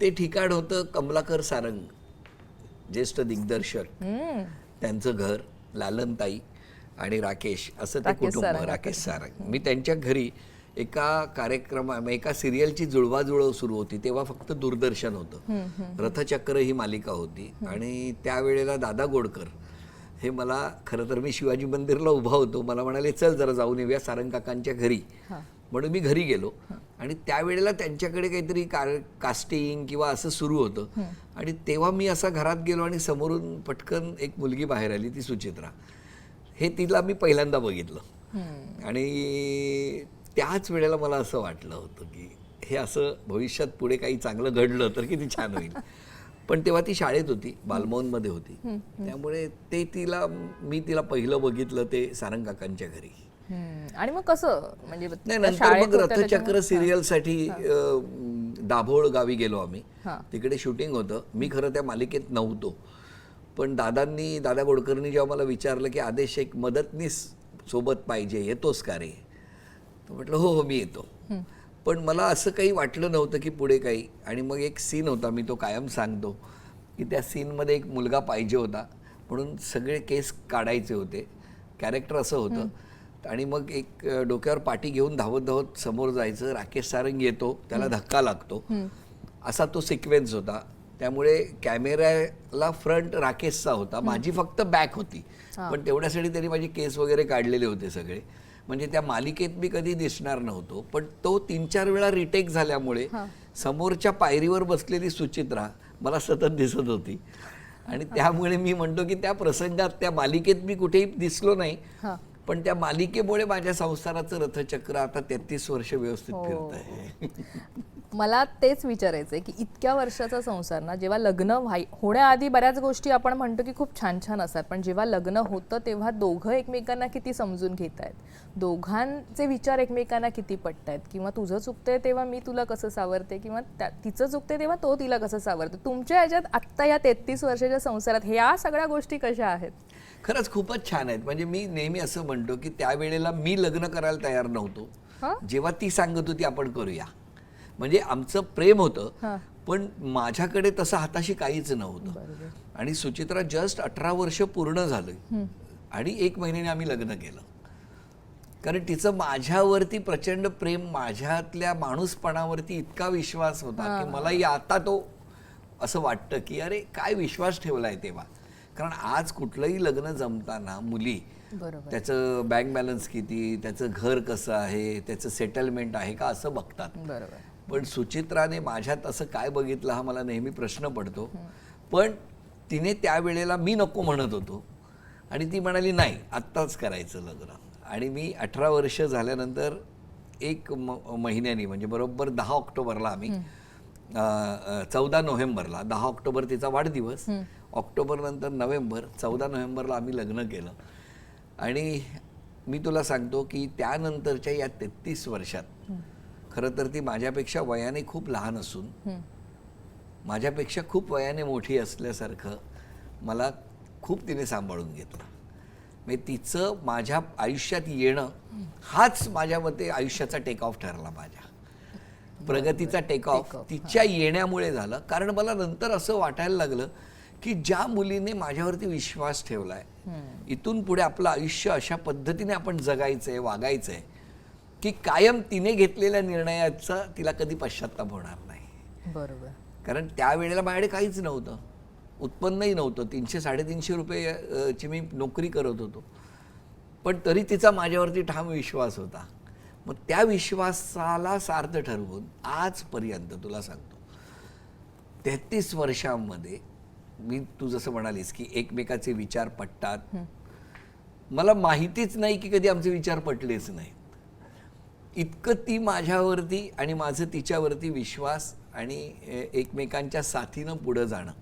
ते ठिकाण होतं कमलाकर सारंग ज्येष्ठ दिग्दर्शक. त्यांचं घर लालनताई आणि राकेश असं ते कुटुंब. राकेश सारंग. मी त्यांच्या घरी एका कार्यक्रमा एका सिरियलची जुळवाजुळव सुरू होती तेव्हा फक्त दूरदर्शन होतं. रथचक्र ही मालिका होती. आणि त्यावेळेला दादा गोडकर हे मला खरं तर मी शिवाजी मंदिरला उभा होतो. मला म्हणाले चल जरा जाऊन येऊया सारंग काकांच्या घरी. म्हणून मी घरी गेलो. आणि त्यावेळेला त्यांच्याकडे काहीतरी कार कास्टिंग किंवा असं सुरू होतं. आणि तेव्हा मी असा घरात गेलो आणि समोरून पटकन एक मुलगी बाहेर आली ती सुचित्रा. हे तिला मी पहिल्यांदा बघितलं. आणि त्याच वेळेला मला असं वाटलं होतं की हे असं भविष्यात पुढे काही चांगलं घडलं तर किती छान होईल. पण तेव्हा ती शाळेत होती बालमोहनमध्ये होती. त्यामुळे ते तिला मी तिला पहिलं बघितलं ते सारंग काकांच्या घरी. आणि मग कसं? म्हणजे नाही नंतर मग रथचक्र सिरियलसाठी अं, दाभोळ गावी गेलो आम्ही. तिकडे शूटिंग होतं. मी खरं त्या मालिकेत नव्हतो. पण दादांनी दादा गोडकरनी जेव्हा मला विचारलं की आदेश एक मदतनीस सोबत पाहिजे येतोस का रे? म्हटलं हो हो मी येतो. पण मला असं काही वाटलं नव्हतं की पुढे काही. आणि मग एक सीन होता मी तो कायम सांगतो की त्या सीनमध्ये एक मुलगा पाहिजे होता. म्हणून सगळे केस काढायचे होते. कॅरेक्टर असं होतं. आणि मग एक डोक्यावर पाठी घेऊन धावत धावत समोर जायचं. राकेश सारंग येतो त्याला धक्का लागतो. असा तो सिक्वेन्स होता. त्यामुळे कॅमेऱ्याला फ्रंट राकेशचा होता. माझी फक्त बॅक होती. पण तेवढ्यासाठी त्यांनी माझे केस वगैरे काढलेले होते सगळे. म्हणजे त्या मालिकेत मी कधी दिसणार नव्हतो. पण तो तीन चार वेळा रिटेक झाल्यामुळे समोरच्या पायरीवर बसलेली सुचित्रा मला सतत दिसत होती. आणि त्यामुळे मी म्हणतो की त्या प्रसंगात त्या मालिकेत मी कुठेही दिसलो नाही. पण त्या मालिकेमुळे माझ्या संसाराचं रथचक्र आता तेहतीस वर्ष व्यवस्थित हो. फिरत आहे मला तेच विचारायचंय की इतक्या वर्षाचा संसार ना जेव्हा लग्न व्हाय होण्याआधी बऱ्याच गोष्टी आपण म्हणतो की खूप छान छान असतात पण जेव्हा लग्न होतं तेव्हा दोघं एकमेकांना किती समजून घेत आहेत दोघांचे विचार एकमेकांना किती पटतायत? किंवा तुझं चुकतंय तेव्हा मी तुला कसं सावरते? किंवा त्या- तिचं चुकते तेव्हा तो तिला कसं सावरते? तुमच्या ह्याच्यात आत्ता या तेहतीस वर्षाच्या संसारात ह्या सगळ्या गोष्टी कशा आहेत? खरंच खूपच छान आहेत. म्हणजे मी नेहमी असं म्हणतो की त्यावेळेला मी लग्न करायला तयार नव्हतो? जेव्हा ती सांगत होती आपण करूया. म्हणजे आमचं प्रेम. होतं पण माझ्याकडे तसं हाताशी काहीच नव्हतं. आणि सुचित्रा जस्ट अठरा वर्ष पूर्ण झालं आणि एक महिन्याने आम्ही लग्न केलं. कारण तिचं माझ्यावरती प्रचंड प्रेम माझ्यातल्या माणूसपणावरती इतका विश्वास होता की मलाही आता तो असं वाटतं की अरे काय विश्वास ठेवलाय तेव्हा? कारण आज कुठलंही लग्न जमताना मुली त्याचं बँक बॅलन्स किती त्याचं घर कसं आहे त्याचं सेटलमेंट आहे का असं बघतात. पण सुचित्राने माझ्यात असं काय बघितलं हा मला नेहमी प्रश्न पडतो. पण तिने त्यावेळेला मी नको म्हणत होतो. आणि ती म्हणाली नाही आत्ताच करायचं लग्न. आणि मी अठरा वर्ष झाल्यानंतर एक म महिन्यानी म्हणजे बरोबर दहा ऑक्टोबरला आम्ही चौदा नोव्हेंबरला दहा ऑक्टोबर तिचा वाढदिवस. ऑक्टोबर नंतर नोव्हेंबर चौदा नोव्हेंबरला आम्ही लग्न केलं. आणि मी तुला सांगतो की त्यानंतरच्या या तेहतीस वर्षात खरं तर ती माझ्यापेक्षा वयाने खूप लहान असून माझ्यापेक्षा खूप वयाने मोठी असल्यासारखं मला खूप तिने सांभाळून घेतलं. म्हणजे तिचं माझ्या आयुष्यात येणं हाच माझ्या मते आयुष्याचा टेक ऑफ ठरला माझ्या. प्रगतीचा टेक ऑफ तिच्या येण्यामुळे झालं. कारण मला नंतर असं वाटायला लागलं की ज्या मुलीने माझ्यावरती विश्वास ठेवलाय इथून पुढे आपलं आयुष्य अशा पद्धतीने आपण जगायचंय वागायचंय की कायम तिने घेतलेल्या निर्णयाचा तिला कधी पश्चाताप होणार नाही. बरोबर. कारण त्यावेळेला माझ्याकडे काहीच नव्हतं. उत्पन्नही नव्हतं. तीनशे साडेतीनशे रुपये अ, ची मी नोकरी करत होतो. पण तरी तिचा माझ्यावरती ठाम विश्वास होता. मग त्या विश्वासाला सार्थ ठरवून आजपर्यंत तुला सांगतो. तेहतीस वर्षांमध्ये मी तू जसं म्हणालीस की एकमेकाचे विचार पटतात. मला माहितीच नाही की कधी आमचे विचार पटलेच नाहीत. इतकं ती माझ्यावरती आणि माझं तिच्यावरती विश्वास आणि एकमेकांच्या साथीनं पुढं जाणं.